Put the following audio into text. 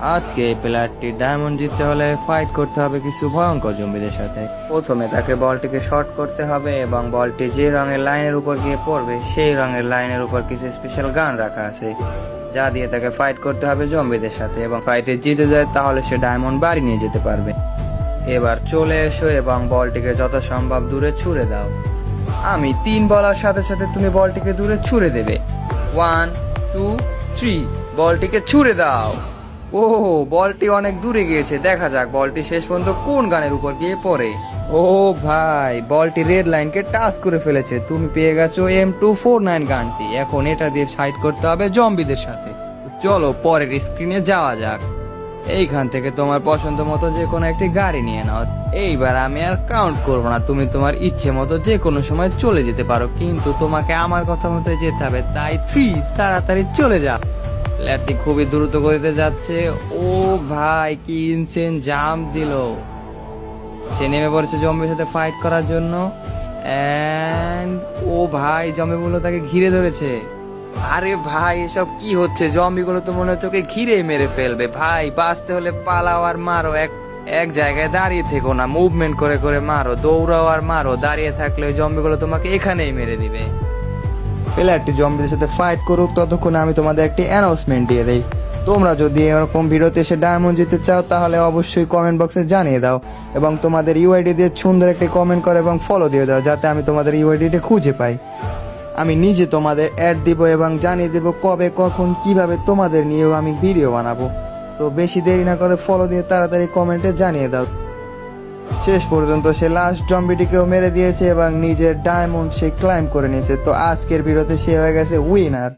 আজকে এই প্লেয়ারটি ডায়মন্ড জিততে হলে ফাইট করতে হবে কিছু ভয়ঙ্কর জম্বিদের সাথে। প্রথমে তাকে বলটিকে শর্ট করতে হবে এবং বলটি যে রঙের লাইনের উপর গিয়ে পড়বে, সেই রঙের লাইনের উপর কিছু স্পেশাল গান রাখা আছে, যা দিয়ে তাকে ফাইট করতে হবে জম্বিদের সাথে এবং ফাইটে জিতে যায় তাহলে সে ডায়মন্ড বাড়ি নিয়ে যেতে পারবে। এবার চলে এসো এবং বলটিকে যত সম্ভব দূরে ছুঁড়ে দাও। আমি তিন বলার সাথে সাথে তুমি বলটিকে দূরে ছুঁড়ে দেবে। ওয়ান টু থ্রি বলটিকে ছুঁড়ে দাও। ও বলটি অনেক দূরে গিয়েছে। দেখা যাক, বলটি শেষ পর্যন্ত কোন গানের উপর গিয়ে পড়ে। ও ভাই, বলটি রেড লাইনকে টাচ করে ফেলেছে। তুমি পেয়ে গেছো এম টু ফোর নাইন গানটি। এখন এটা দিয়ে সাইড করতে হবে জম্বিদের সাথে। চলো পরের স্ক্রিনে যাওয়া যাক। এইখান থেকে তোমার পছন্দ মতো যে কোনো একটি গাড়ি নিয়ে নাও। এইবার আমি আর কাউন্ট করব না, তুমি তোমার ইচ্ছে মতো যে কোনো সময় চলে যেতে পারো, কিন্তু তোমাকে আমার কথা মতো যেতে হবে, তাই থ্রি তাড়াতাড়ি চলে যাও। প্লেয়ারটি খুবই দ্রুত গতিতে যাচ্ছে। ও ভাই, কি ইনসেন জাম্প দিল। সে নেমে পড়েছে জম্বির সাথে ফাইট করার জন্য। এন্ড ও ভাই জম্বিগুলো তাকে ঘিরে ধরেছে। আরে ভাই, এসব কি হচ্ছে? জম্বিগুলো তো মনে হচ্ছে ওকে ঘিরে মেরে ফেলবে। ভাই, বাঁচতে হলে পালাও আর মারো। এক এক জায়গায় দাঁড়িয়ে থেকো না। মুভমেন্ট করে করে মারো। দৌড়াও আর মারো। দাঁড়িয়ে থাকলে ওই জম্বিগুলো তোমাকে এখানেই মেরে দিবে। প্লেয়ারটি জম্বিদের সাথে ফাইট করুক, ততক্ষণে আমি তোমাদের একটি অ্যানাউন্সমেন্ট দিয়ে দেই। তোমরা যদি এরকম ভিডিওতে এসে ডায়মন্ড জিতে চাও, তাহলে অবশ্যই কমেন্ট বক্সে জানিয়ে দাও এবং তোমাদের ইউআইডি দিয়ে সুন্দর একটি কমেন্ট করো এবং ফলো দিয়ে দাও, যাতে আমি তোমাদের ইউআইডিটা খুঁজে পাই। আমি নিজে তোমাদের অ্যাড দিব এবং জানিয়ে দেব কবে, কখন, কীভাবে তোমাদের নিয়েও আমি ভিডিও বানাবো। তো বেশি দেরি না করে ফলো দিয়ে তাড়াতাড়ি কমেন্টে জানিয়ে দাও। শেষ পর্যন্ত সে লাস্ট জম্বিটিকেও মেরে দিয়েছে এবং নিজের ডায়মন্ড সে ক্লাইম করে নিয়েছে। তো আজকের ভিডিওতে সে হয়ে গেছে উইনার